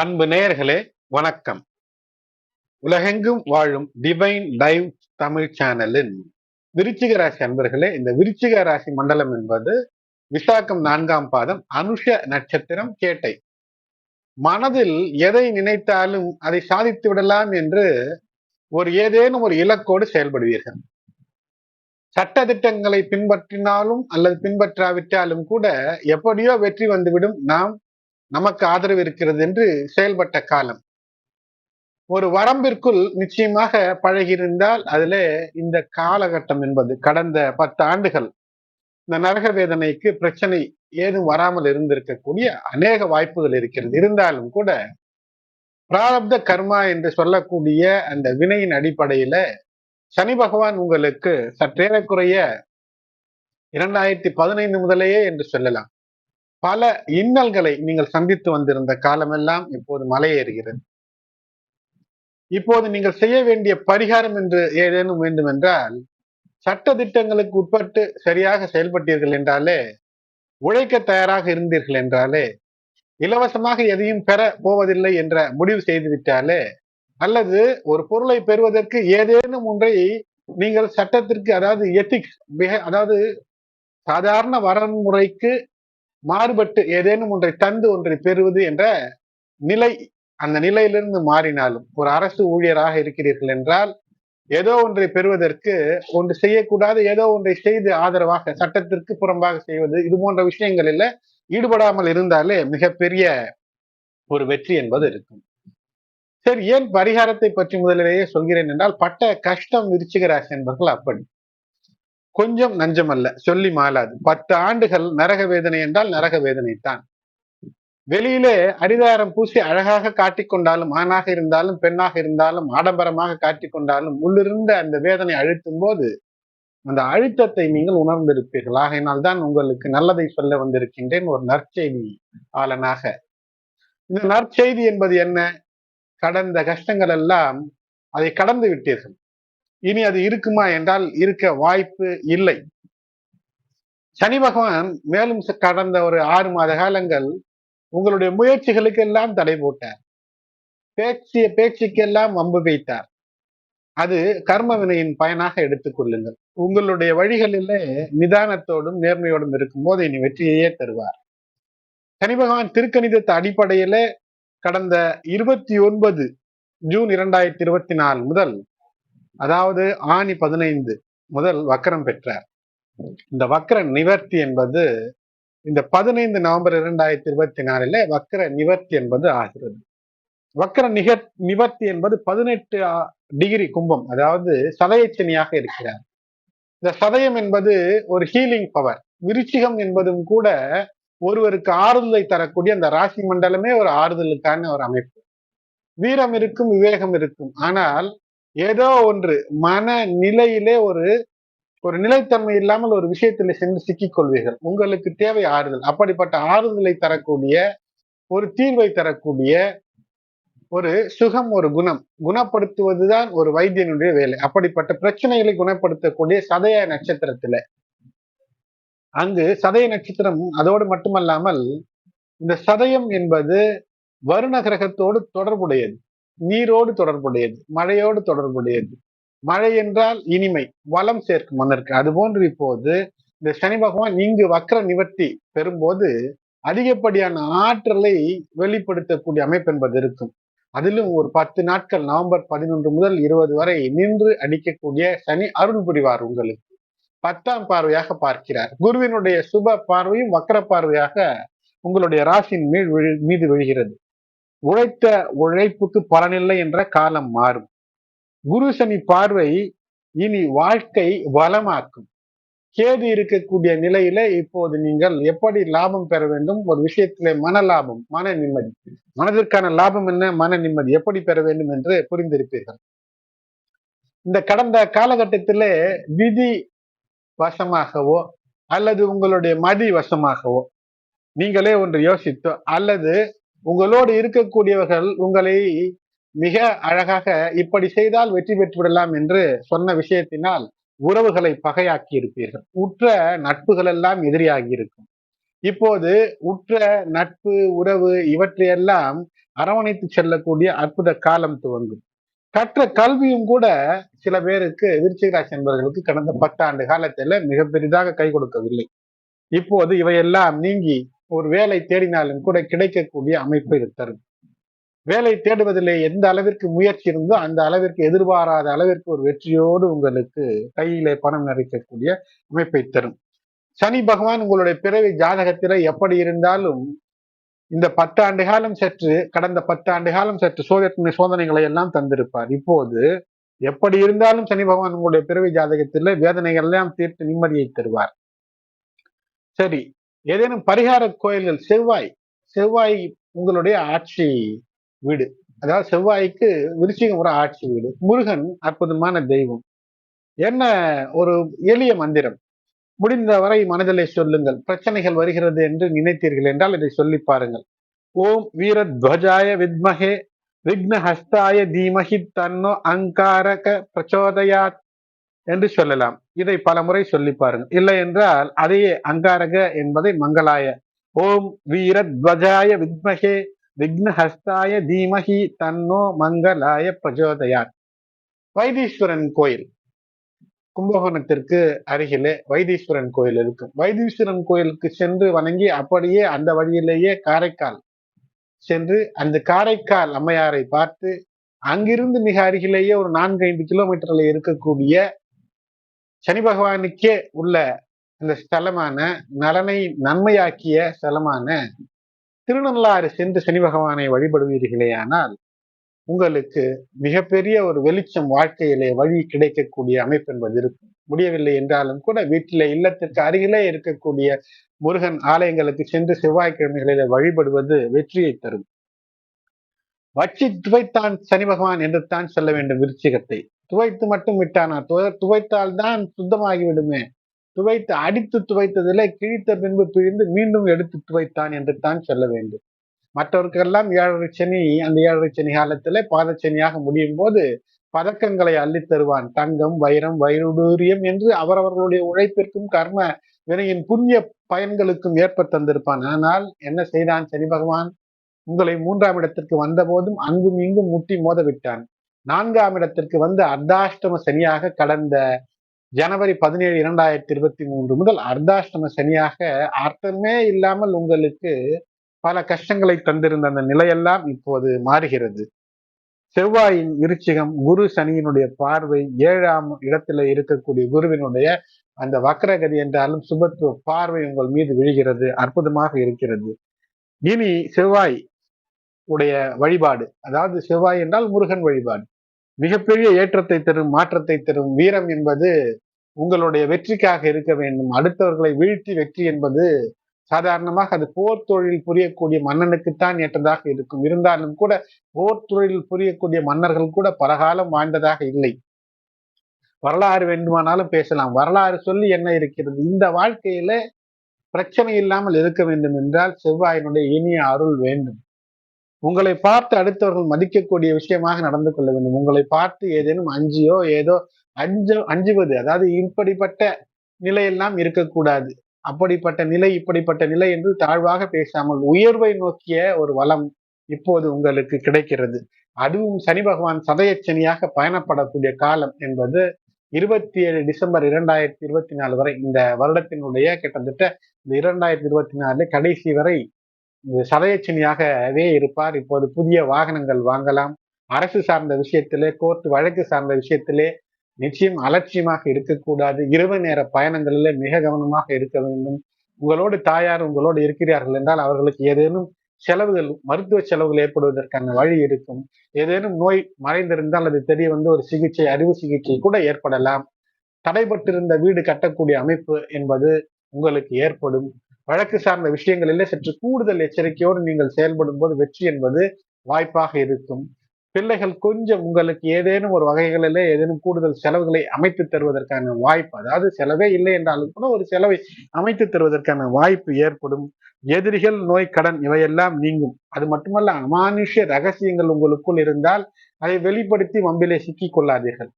அன்பு நேயர்களே வணக்கம். உலகெங்கும் வாழும் டிவைன் லைவ் தமிழ் சேனலின் விருச்சிக ராசி அன்பர்களே இந்த விருச்சிக ராசி மண்டலம் என்பது விசாக்கம் நான்காம் பாதம் அனுஷ நட்சத்திரம் கேட்டை. மனதில் எதை நினைத்தாலும் அதை சாதித்து விடலாம் என்று ஒரு ஏதேனும் ஒரு இலக்கோடு செயல்படுவீர்கள். சட்ட திட்டங்களை பின்பற்றினாலும் அல்லது பின்பற்றாவிட்டாலும் கூட எப்படியோ வெற்றி வந்துவிடும். நாம் நமக்கு ஆதரவு இருக்கிறது என்று செயல்பட்ட காலம். ஒரு வரம்பிற்குள் நிச்சயமாக பழகியிருந்தால் அதுல இந்த காலகட்டம் என்பது கடந்த பத்து ஆண்டுகள் இந்த நரக வேதனைக்கு பிரச்சனை ஏதும் வராமல் இருந்திருக்கக்கூடிய அநேக வாய்ப்புகள் இருக்கிறது. இருந்தாலும் கூட பிராரப்த கர்மா என்று சொல்லக்கூடிய அந்த வினையின் அடிப்படையில சனி பகவான் உங்களுக்கு சற்றேறக்குறைய இரண்டாயிரத்தி பதினைந்து முதலேயே என்று சொல்லலாம். பல இன்னல்களை நீங்கள் சந்தித்து வந்திருந்த காலமெல்லாம் இப்போது மலையேறுகிறது. இப்போது நீங்கள் செய்ய வேண்டிய பரிகாரம் என்று ஏதேனும் வேண்டும் என்றால் சட்ட திட்டங்களுக்கு உட்பட்டு சரியாக செயல்பட்டீர்கள் என்றாலே உழைக்க தயாராக இருந்தீர்கள் என்றாலே இலவசமாக எதையும் பெற போவதில்லை என்ற முடிவு செய்து விட்டாலே அல்லது ஒரு பொருளை பெறுவதற்கு ஏதேனும் ஒன்றை நீங்கள் சட்டத்திற்கு அதாவது எத்திக்ஸ் அதாவது சாதாரண வரன்முறைக்கு மாறுபட்டு ஏதேனும் ஒன்றை தந்து ஒன்றை பெறுவது என்ற நிலை அந்த நிலையிலிருந்து மாறினாலும் ஒரு அரசு ஊழியராக இருக்கிறீர்கள் என்றால் ஏதோ ஒன்றை பெறுவதற்கு ஒன்று செய்யக்கூடாது ஏதோ ஒன்றை செய்து ஆதரவாக சட்டத்திற்கு புறம்பாக செய்வது இது போன்ற விஷயங்களில் ஈடுபடாமல் இருந்தாலே மிகப்பெரிய ஒரு வெற்றி என்பது இருக்கும். சரி ஏன் பரிகாரத்தை பற்றி முதலிலேயே சொல்கிறேன் என்றால் பட்ட கஷ்டம் விருச்சிகராசி என்பர்கள் அப்படி. கொஞ்சம் நஞ்சமல்ல சொல்லி மாலாது பத்து ஆண்டுகள் நரக வேதனை என்றால் நரக வேதனை தான். வெளியிலே அடிதாரம் பூசி அழகாக காட்டிக்கொண்டாலும் ஆணாக இருந்தாலும் பெண்ணாக இருந்தாலும் ஆடம்பரமாக காட்டிக்கொண்டாலும் உள்ளிருந்த அந்த வேதனை அழுத்தும் போது அந்த அழுத்தத்தை நீங்கள் உணர்ந்திருப்பீர்கள். ஆகையினால் தான் உங்களுக்கு நல்லதை சொல்ல வந்திருக்கின்றேன். ஒரு நற்செய்தி ஆளனாக. இந்த நற்செய்தி என்பது என்ன? கடந்த கஷ்டங்கள் எல்லாம் அதை கடந்து விட்டீர்கள். இனி அது இருக்குமா என்றால் இருக்க வாய்ப்பு இல்லை. சனி பகவான் மேலும் கடந்த ஒரு ஆறு மாத காலங்கள் உங்களுடைய முயற்சிகளுக்கு எல்லாம் தடை போட்டார். பேச்சிய பேச்சுக்கெல்லாம் வம்பு வைத்தார் அது கர்ம வினையின் பயனாக எடுத்துக்கொள்ளுங்கள் உங்களுடைய வழிகளிலே நிதானத்தோடும் நேர்மையோடும் இருக்கும்போது இனி வெற்றியையே தருவார். சனி பகவான் திருக்கணிதத்தை அடிப்படையில கடந்த இருபத்தி ஒன்பது ஜூன் இரண்டாயிரத்தி இருபத்தி நாலு முதல் அதாவது ஆணி பதினைந்து முதல் வக்கரம் பெற்றார். இந்த வக்கர நிவர்த்தி என்பது இந்த பதினைந்து நவம்பர் இரண்டாயிரத்தி இருபத்தி நாலுல வக்கர நிவர்த்தி என்பது ஆகிறது. வக்கர நிகர் நிவர்த்தி என்பது பதினெட்டு டிகிரி கும்பம் அதாவது சதயச்சனியாக இருக்கிறார். இந்த சதயம் என்பது ஒரு ஹீலிங் பவர் விருச்சிகம் என்பதும் கூட ஒருவருக்கு ஆறுதலை தரக்கூடிய அந்த ராசி மண்டலமே ஒரு ஆறுதலுக்கான ஒரு அமைப்பு. வீரம் இருக்கும் விவேகம் இருக்கும். ஆனால் ஏதோ ஒன்று மன நிலையிலே ஒரு ஒரு நிலைத்தன்மை இல்லாமல் ஒரு விஷயத்தில் சென்று சிக்கிக் கொள்வீர்கள். உங்களுக்கு தேவை ஆறுதல். அப்படிப்பட்ட ஆறுதலை தரக்கூடிய ஒரு தீர்வை தரக்கூடிய ஒரு சுகம் ஒரு குணம். குணப்படுத்துவதுதான் ஒரு வைத்தியனுடைய வேலை. அப்படிப்பட்ட பிரச்சனைகளை குணப்படுத்தக்கூடிய சதய நட்சத்திரத்துல. அங்கு சதய நட்சத்திரம் அதோடு மட்டுமல்லாமல் இந்த சதயம் என்பது வருண கிரகத்தோடு தொடர்புடையது. நீரோடு தொடர்புடையது மழையோடு தொடர்புடையது. மழை என்றால் இனிமை வளம் சேர்க்கும் மன்னருக்கு. அது போன்று இப்போது இந்த சனி பகவான் இங்கு வக்கர நிவர்த்தி பெறும்போது அதிகப்படியான ஆற்றலை வெளிப்படுத்தக்கூடிய அமைப்பு என்பது இருக்கும். அதிலும் ஒரு பத்து நாட்கள் நவம்பர் பதினொன்று முதல் இருபது வரை நின்று அடிக்கக்கூடிய சனி அருள் புரிவார் உங்களுக்கு. பத்தாம் பார்வையாக பார்க்கிறார். குருவினுடைய சுப பார்வையும் வக்கர பார்வையாக உங்களுடைய ராசியின் மீது விழுகிறது. உழைத்த உழைப்புக்கு பலனில்லை என்ற காலம் மாறும். குரு சனி பார்வை இனி வாழ்க்கை வளமாக்கும். கேது இருக்கக்கூடிய நிலையில இப்போது நீங்கள் எப்படி லாபம் பெற வேண்டும்? ஒரு விஷயத்திலே மன லாபம் மன நிம்மதி. மனதிற்கான லாபம் என்ன? மன நிம்மதி. எப்படி பெற வேண்டும் என்று புரிந்திருப்பீர்கள். இந்த கடந்த காலகட்டத்திலே விதி வசமாகவோ அல்லது உங்களுடைய மதி வசமாகவோ நீங்களே ஒன்று யோசித்தோ அல்லது உங்களோடு இருக்கக்கூடியவர்கள் உங்களை மிக அழகாக இப்படி செய்தால் வெற்றி பெற்று விடலாம் என்று சொன்ன விஷயத்தினால் உறவுகளை பகையாக்கி இருப்பீர்கள். உற்ற நட்புகள் எல்லாம் எதிரியாகி இருக்கும். இப்போது உற்ற நட்பு உறவு இவற்றையெல்லாம் அரவணைத்து செல்லக்கூடிய அற்புத காலம் துவங்கும். கற்ற கல்வியும் கூட சில பேருக்கு விருச்சிகராசி என்பவர்களுக்கு கடந்த பத்தாண்டு காலத்துல மிக பெரிதாக கை கொடுக்கவில்லை. இப்போது இவையெல்லாம் நீங்கி ஒரு வேலை தேடினாலும் கூட கிடைக்கக்கூடிய அமைப்பை இது தரும் வேலை தேடுவதிலே எந்த அளவிற்கு முயற்சி இருந்தோ அந்த அளவிற்கு எதிர்பாராத அளவிற்கு ஒரு வெற்றியோடு உங்களுக்கு கையிலே பணம் நிறைக்கக்கூடிய அமைப்பை தரும். சனி பகவான் உங்களுடைய பிறவி ஜாதகத்தில எப்படி இருந்தாலும் இந்த பத்தாண்டு காலம் சற்று கடந்த பத்தாண்டு காலம் சற்று சோதனை சோதனைகளை எல்லாம் தந்திருப்பார். இப்போது எப்படி இருந்தாலும் சனி பகவான் உங்களுடைய பிறவி ஜாதகத்தில் வேதனைகள் எல்லாம் தீர்த்து நிம்மதியை தருவார். சரி ஏதேனும் பரிகார கோயில்கள் செவ்வாய் செவ்வாய் உங்களுடைய ஆட்சி வீடு. அதாவது செவ்வாய்க்கு விருச்சிகம் ஒரு ஆட்சி வீடு. முருகன் அற்புதமான தெய்வம். என்ன ஒரு எளிய மந்திரம்? முடிந்தவரை மனதிலே சொல்லுங்கள். பிரச்சனைகள் வருகிறது என்று நினைத்தீர்கள் என்றால் இதை சொல்லி பாருங்கள். ஓம் வீரத்வஜாய வித்மகே விக்னஹஸ்தாய தீமஹி தன்னோ அங்காரக பிரச்சோதயாத். என்று சொல்லலாம். இதை பல முறை சொல்லி பாருங்கள். இல்லை என்றால் அதையே அங்காரக என்பதை மங்களாய. ஓம் வீரத்வஜாய வித்மகே விக்னஹஸ்தாய தீமகி தன்னோ மங்களாய பிரஜோதயார் வைத்தீஸ்வரன் கோயில். கும்பகோணத்திற்கு அருகிலே வைத்தீஸ்வரன் கோயில் இருக்கும். வைத்தீஸ்வரன் கோயிலுக்கு சென்று வணங்கி அப்படியே அந்த வழியிலேயே காரைக்கால் சென்று அந்த காரைக்கால் அம்மையாரை பார்த்து அங்கிருந்து மிக அருகிலேயே ஒரு நான்கு ஐந்து கிலோமீட்டர்ல இருக்கக்கூடிய சனி பகவானுக்கே உள்ள அந்த ஸ்தலமான நலனை நன்மையாக்கிய ஸ்தலமான திருநள்ளாறு சென்று சனி பகவானை வழிபடுவீர்களேயானால் உங்களுக்கு மிகப்பெரிய ஒரு வெளிச்சம் வாழ்க்கையிலே வழி கிடைக்கக்கூடிய அமைப்பு என்பது இருக்கும். முடியவில்லை என்றாலும் கூட வீட்டில இல்லத்திற்கு அருகிலே இருக்கக்கூடிய முருகன் ஆலயங்களுக்கு சென்று செவ்வாய்க்கிழமைகளிலே வழிபடுவது வெற்றியை தரும். வச்சி துவைத்தான் சனி பகவான் என்று தான் சொல்ல வேண்டும் விருச்சிகத்தை. துவைத்து மட்டும் விட்டானா? துவைத்தால் தான் சுத்தமாகி விடுமே துவைத்து அடித்து துவைத்ததில் கிழித்த பின்பு பிழிந்து மீண்டும் எடுத்து துவைத்தான் என்று தான் சொல்ல வேண்டும். மற்றவருக்கெல்லாம் ஏழரை சனி அந்த ஏழரை சனி காலத்துல பாதச்சனியாக முடியும் போது பதக்கங்களை அள்ளித் தருவான். தங்கம் வைரம் வைரூரியம் என்று அவரவர்களுடைய உழைப்பிற்கும் கர்ம வினையின் புண்ணிய பயன்களுக்கும் ஏற்ப தந்திருப்பான். ஆனால் என்ன செய்தான் சனி பகவான்? உங்களை மூன்றாம் இடத்திற்கு வந்தபோதும் அங்கும் இங்கும் முட்டி மோத விட்டான் நான்காம் இடத்திற்கு வந்து அர்த்தாஷ்டம சனியாக கடந்த ஜனவரி பதினேழு இரண்டாயிரத்தி இருபத்தி மூன்று முதல் அர்த்தாஷ்டம சனியாக அர்த்தமே இல்லாமல் உங்களுக்கு பல கஷ்டங்களை தந்திருந்த அந்த நிலையெல்லாம் இப்போது மாறுகிறது. செவ்வாயின் விருச்சிகம் குரு சனியினுடைய பார்வை ஏழாம் இடத்துல இருக்கக்கூடிய குருவினுடைய அந்த வக்ரகதி என்றாலும் சுபத்துவ பார்வை உங்கள் மீது விழுகிறது அற்புதமாக இருக்கிறது. இனி செவ்வாய் உடைய வழிபாடு அதாவது செவ்வாய் என்றால் முருகன் வழிபாடு. மிகப்பெரிய ஏற்றத்தை தரும் மாற்றத்தை தரும் வீரம் என்பது உங்களுடைய வெற்றிக்காக இருக்க வேண்டும். அடுத்தவர்களை வீழ்த்தி வெற்றி என்பது சாதாரணமாக அது போர் தொழில் புரியக்கூடிய மன்னனுக்குத்தான் ஏற்றதாக இருக்கும். இருந்தாலும் கூட போர் தொழில் புரியக்கூடிய மன்னர்கள் கூட பலகாலம் வாழ்ந்ததாக இல்லை. வரலாறு வேண்டுமானாலும் பேசலாம். வரலாறு சொல்லி என்ன இருக்கிறது? இந்த வாழ்க்கையில பிரச்சனை இல்லாமல் இருக்க வேண்டும் என்றால் செவ்வாயினுடைய இனிய அருள் வேண்டும். உங்களை பார்த்து அடுத்தவர்கள் மதிக்கக்கூடிய விஷயமாக நடந்து கொள்ள வேண்டும். உங்களை பார்த்து ஏதேனும் அஞ்சியோ ஏதோ அஞ்ச அஞ்சுவது அதாவது இப்படிப்பட்ட நிலையெல்லாம் இருக்கக்கூடாது. அப்படிப்பட்ட நிலை இப்படிப்பட்ட நிலை என்று தாழ்வாக பேசாமல் உயர்வை நோக்கிய ஒரு வளம் இப்போது உங்களுக்கு கிடைக்கிறது. அதுவும் சனி பகவான் சதயச்சனியாக பயணப்படக்கூடிய காலம் என்பது இருபத்தி ஏழு டிசம்பர் இரண்டாயிரத்தி இருபத்தி நாலு வரை இந்த வருடத்தினுடைய கிட்டத்தட்ட இந்த இரண்டாயிரத்தி இருபத்தி நாலு கடைசி வரை சதயச்சினியாகவே இருப்பார். இப்போது புதிய வாகனங்கள் வாங்கலாம். அரசு சார்ந்த விஷயத்திலே கோர்ட் வழக்கு சார்ந்த விஷயத்திலே நிச்சயம் அலட்சியமாக இருக்கக்கூடாது. இரவு நேர பயணங்களில் மிக கவனமாக இருக்க வேண்டும். உங்களோடு தாயார் உங்களோடு இருக்கிறார்கள் என்றால் அவர்களுக்கு ஏதேனும் செலவுகள் மருத்துவ செலவுகள் ஏற்படுவதற்கான வழி இருக்கும். ஏதேனும் நோய் மறைந்திருந்தால் அது தெரிய வந்து ஒரு சிகிச்சை அறுவை சிகிச்சை கூட ஏற்படலாம். தடைபட்டிருந்த வீடு கட்டக்கூடிய அமைப்பு என்பது உங்களுக்கு ஏற்படும். வழக்கு சார்ந்த விஷயங்களிலே சற்று கூடுதல் எச்சரிக்கையோடு நீங்கள் செயல்படும் போது வெற்றி என்பது வாய்ப்பாக இருக்கும். பிள்ளைகள் கொஞ்சம் உங்களுக்கு ஏதேனும் ஒரு வகைகளிலே ஏதேனும் கூடுதல் செலவுகளை அமைத்து தருவதற்கான வாய்ப்பு அதாவது செலவே இல்லை என்றாலும் கூட ஒரு செலவை அமைத்து தருவதற்கான வாய்ப்பு ஏற்படும். எதிரிகள் நோய் கடன் இவையெல்லாம் நீங்கும். அது மட்டுமல்ல அமானுஷ ரகசியங்கள் உங்களுக்குள் இருந்தால் அதை வெளிப்படுத்தி வம்பிலே சிக்கிக் கொள்ளாதீர்கள்.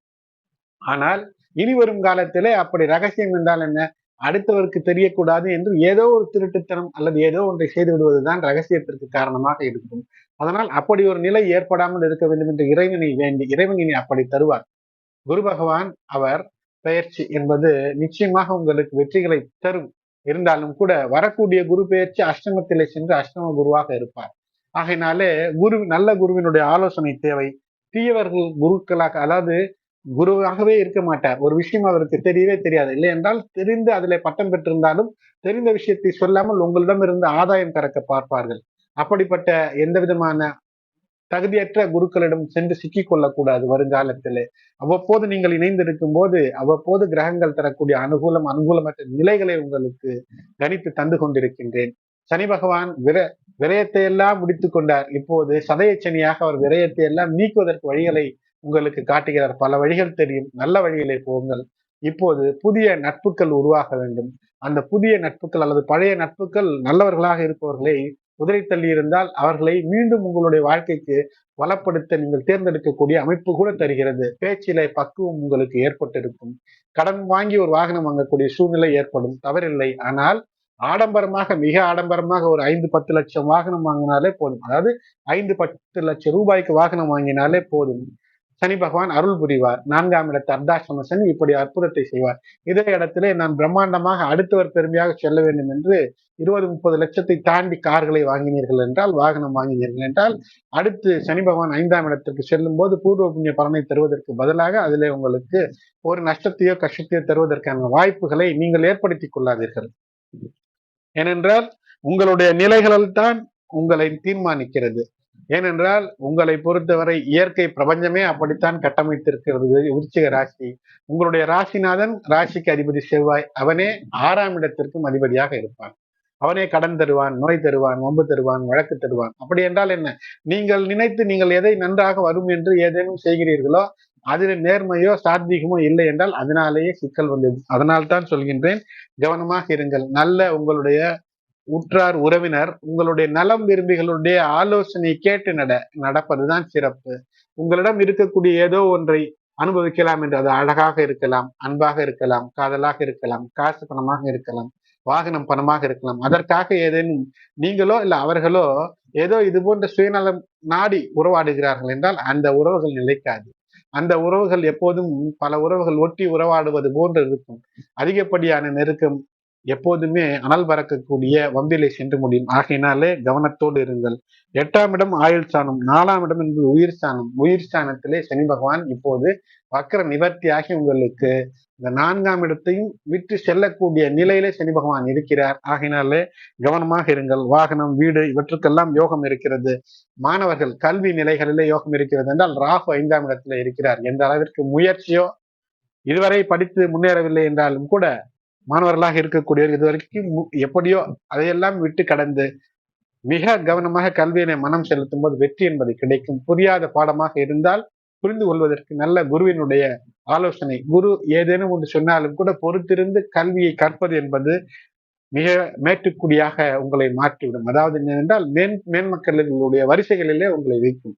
ஆனால் இனி வரும் காலத்திலே அப்படி ரகசியம் என்றால் என்ன? அடுத்தவருக்கு தெரியக்கூடாது என்று ஏதோ ஒரு திருட்டுத்தனம் அல்லது ஏதோ ஒன்றை செய்து விடுவதுதான் ரகசியத்திற்கு காரணமாக இருக்கும். அதனால் அப்படி ஒரு நிலை ஏற்படாமல் இருக்க வேண்டும் என்று இறைவனை வேண்டி இறைவனினை அப்படி தருவார். குரு பகவான் அவர் பெயர்ச்சி என்பது நிச்சயமாக உங்களுக்கு வெற்றிகளை தரும். இருந்தாலும் கூட வரக்கூடிய குரு பெயர்ச்சி அஷ்டமத்திலே சென்று அஷ்டம குருவாக இருப்பார். ஆகையினாலே குரு நல்ல குருவினுடைய ஆலோசனை தேவை. தீயவர்கள் குருக்களாக அதாவது குருவாகவே இருக்க மாட்டார். ஒரு விஷயம் அவருக்கு தெரியவே தெரியாது. இல்லை என்றால் தெரிந்து அதில் பட்டம் பெற்றிருந்தாலும் தெரிந்த விஷயத்தை சொல்லாமல் உங்களிடம் இருந்து ஆதாயம் கறக்க பார்ப்பார்கள். அப்படிப்பட்ட எந்த விதமான தகுதியற்ற குருக்களிடம் சென்று சிக்கிக் வருங்காலத்தில். அவ்வப்போது நீங்கள் இணைந்திருக்கும் போது அவ்வப்போது கிரகங்கள் தரக்கூடிய அனுகூலம் அனுகூலமற்ற நிலைகளை உங்களுக்கு கணித்து தந்து கொண்டிருக்கின்றேன். சனி பகவான் விர விரயத்தை எல்லாம் முடித்து கொண்டார். இப்போது சதய சனியாக அவர் விரயத்தை எல்லாம் நீக்குவதற்கு வழிகளை உங்களுக்கு காட்டுகிறார். பல வழிகள் தெரியும். நல்ல வழிகளை போங்கள். இப்போது புதிய நட்புகள் உருவாக வேண்டும். அந்த புதிய நட்புகள் அல்லது பழைய நட்புகள் நல்லவர்களாக இருப்பவர்களை குதிரை தள்ளி இருந்தால் அவர்களை மீண்டும் உங்களுடைய வாழ்க்கைக்கு வளப்படுத்த நீங்கள் தேர்ந்தெடுக்கக்கூடிய அமைப்பு கூட தருகிறது. பேச்சிலை பக்குவம் உங்களுக்கு ஏற்பட்டிருக்கும். கடன் வாங்கி ஒரு வாகனம் வாங்கக்கூடிய சூழ்நிலை ஏற்படும். தவறில்லை. ஆனால் ஆடம்பரமாக மிக ஆடம்பரமாக ஒரு ஐந்து பத்து லட்சம் வாகனம் வாங்கினாலே போதும். அதாவது ஐந்து பத்து லட்சம் ரூபாய்க்கு வாகனம் வாங்கினாலே போதும். சனி பகவான் அருள் புரிவார். நான்காம் இடத்து அர்த்தாசிரம சனி இப்படி அற்புதத்தை செய்வார். இதே இடத்திலே நான் பிரம்மாண்டமாக அடுத்தவர் பெருமையாக செல்ல வேண்டும் என்று இருபது முப்பது லட்சத்தை தாண்டி கார்களை வாங்கினீர்கள் என்றால் வாகனம் வாங்கினீர்கள் என்றால் அடுத்து சனி பகவான் ஐந்தாம் இடத்திற்கு செல்லும் போது பூர்வ புண்ணிய பலனை தருவதற்கு பதிலாக அதிலே உங்களுக்கு ஒரு நஷ்டத்தையோ கஷ்டத்தையோ தருவதற்கான வாய்ப்புகளை நீங்கள் ஏற்படுத்திக் கொள்ளாதீர்கள். ஏனென்றால் உங்களுடைய நிலைகளில் தான் உங்களை தீர்மானிக்கிறது. ஏனென்றால் உங்களை பொறுத்தவரை இயற்கை பிரபஞ்சமே அப்படித்தான் கட்டமைத்திருக்கிறது. விருச்சிக ராசி. உங்களுடைய ராசிநாதன் ராசிக்கு அதிபதி செவ்வாய். அவனே ஆறாம் இடத்திற்கும் அதிபதியாக இருப்பான். அவனே கடன் தருவான் நோய் தருவான் ஒம்பு தருவான் வழக்கு தருவான். அப்படி என்றால் என்ன? நீங்கள் நினைத்து நீங்கள் எதை நன்றாக வரும் என்று ஏதேனும் செய்கிறீர்களோ அதில் நேர்மையோ சாத்வீகமோ இல்லை என்றால் அதனாலேயே சிக்கல் வந்தது. அதனால்தான் சொல்கின்றேன் கவனமாக இருங்கள். நல்ல உங்களுடைய உற்றார் உறவினர் உங்களுடைய நலம் விரும்பிகளுடைய ஆலோசனை கேட்டு நட நடப்பதுதான் சிறப்பு. உங்களிடம் இருக்கக்கூடிய ஏதோ ஒன்றை அனுபவிக்கலாம் என்று அது அழகாக இருக்கலாம் அன்பாக இருக்கலாம் காதலாக இருக்கலாம் காசு பணமாக இருக்கலாம் வாகனம் பணமாக இருக்கலாம். அதற்காக ஏதேனும் நீங்களோ இல்லை அவர்களோ ஏதோ இது போன்ற சுயநலம் நாடி உறவாடுகிறார்கள் என்றால் அந்த உறவுகள் நிலைக்காது. அந்த உறவுகள் எப்போதும் பல உறவுகள் ஒட்டி உறவாடுவது போன்று இருக்கும். அதிகப்படியான நெருக்கம் எப்போதுமே அனல் பறக்கக்கூடிய வம்பிலை சென்று முடியும். ஆகையினாலே கவனத்தோடு இருங்கள். எட்டாம் இடம் ஆயுள் சாணம் நாலாம் இடம் என்பது உயிர் சாணம். உயிர் சாணத்திலே சனி பகவான் இப்போது வக்கர நிவர்த்தியாகி உங்களுக்கு இந்த நான்காம் இடத்தையும் விட்டு செல்லக்கூடிய நிலையிலே சனி பகவான் இருக்கிறார். ஆகினாலே கவனமாக இருங்கள். வாகனம் வீடு இவற்றுக்கெல்லாம் யோகம் இருக்கிறது. மாணவர்கள் கல்வி நிலைகளிலே யோகம் இருக்கிறது என்றால் ராகு ஐந்தாம் இடத்துல இருக்கிறார். எந்த அளவிற்கு முயற்சியோ இதுவரை படித்து முன்னேறவில்லை என்றாலும் கூட மாணவர்களாக இருக்கக்கூடியவர் இதுவரைக்கும் எப்படியோ அதையெல்லாம் விட்டு கடந்து மிக கவனமாக கல்வியினை மனம் செலுத்தும் போது வெற்றி என்பது கிடைக்கும். புரியாத பாடமாக இருந்தால் புரிந்து கொள்வதற்கு நல்ல குருவினுடைய ஆலோசனை. குரு ஏதேனும் ஒன்று சொன்னாலும் கூட பொறுத்திருந்து கல்வியை கற்பது என்பது மிக மேட்டுக்குடியாக உங்களை மாற்றிவிடும். அதாவது என்னவென்றால் மேன் மேன்மக்களுடைய வரிசைகளிலே உங்களை வைக்கும்.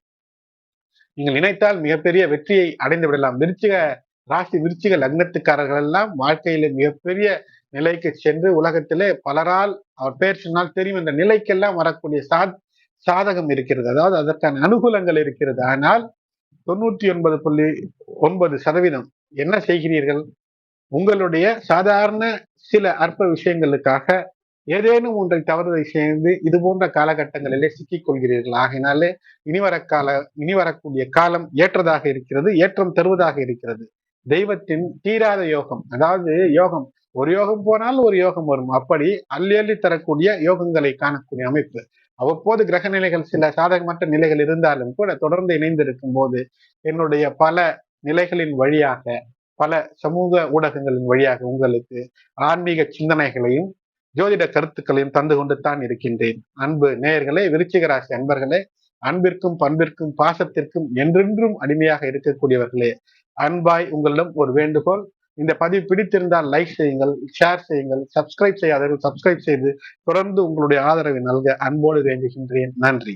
நீங்கள் நினைத்தால் மிகப்பெரிய வெற்றியை அடைந்து விடலாம். விருச்சிக ராசி விருச்சிக லக்னத்துக்காரர்கள் எல்லாம் வாழ்க்கையில மிகப்பெரிய நிலைக்கு சென்று உலகத்திலே பலரால் அவர் பெயர் சொன்னால் தெரியும் இந்த நிலைக்கெல்லாம் வரக்கூடிய சா சாதகம் இருக்கிறது. அதாவது அதற்கான அனுகூலங்கள் இருக்கிறது. ஆனால் தொண்ணூற்றி ஒன்பது புள்ளி ஒன்பது சதவீதம் என்ன செய்கிறீர்கள்? உங்களுடைய சாதாரண சில அற்ப விஷயங்களுக்காக ஏதேனும் ஒன்றை தவறுதை சேர்ந்து இது போன்ற காலகட்டங்களிலே சிக்கிக் கொள்கிறீர்கள் ஆகினாலே இனி வர கால இனி வரக்கூடிய காலம் ஏற்றதாக இருக்கிறது ஏற்றம் தருவதாக இருக்கிறது. தெய்வத்தின் தீராத யோகம். அதாவது யோகம். ஒரு யோகம் போனால் ஒரு யோகம் வரும். அப்படி அள்ளி அள்ளி தரக்கூடிய யோகங்களை காணக்கூடிய அமைப்பு. அவ்வப்போது கிரக நிலைகள் சில சாதகமற்ற நிலைகள் இருந்தாலும் கூட தொடர்ந்து இணைந்திருக்கும் போது என்னுடைய பல நிலைகளின் வழியாக பல சமூக ஊடகங்களின் வழியாக உங்களுக்கு ஆன்மீக சிந்தனைகளையும் ஜோதிட கருத்துக்களையும் தந்து கொண்டு தான் இருக்கின்றேன். அன்பு நேயர்களே விருச்சிக ராசி அன்பர்களே அன்பிற்கும் பண்பிற்கும் பாசத்திற்கும் என்றென்றும் அடிமையாக இருக்கக்கூடியவர்களே அன்பாய் உங்களிடம் ஒரு வேண்டுகோள். இந்த பதிவு பிடித்திருந்தால் லைக் செய்யுங்கள் ஷேர் செய்யுங்கள் சப்ஸ்கிரைப் செய்யாதவர்கள் சப்ஸ்கிரைப் செய்து தொடர்ந்து உங்களுடைய ஆதரவை நல்க அன்போடு வேண்டுகின்றேன். நன்றி.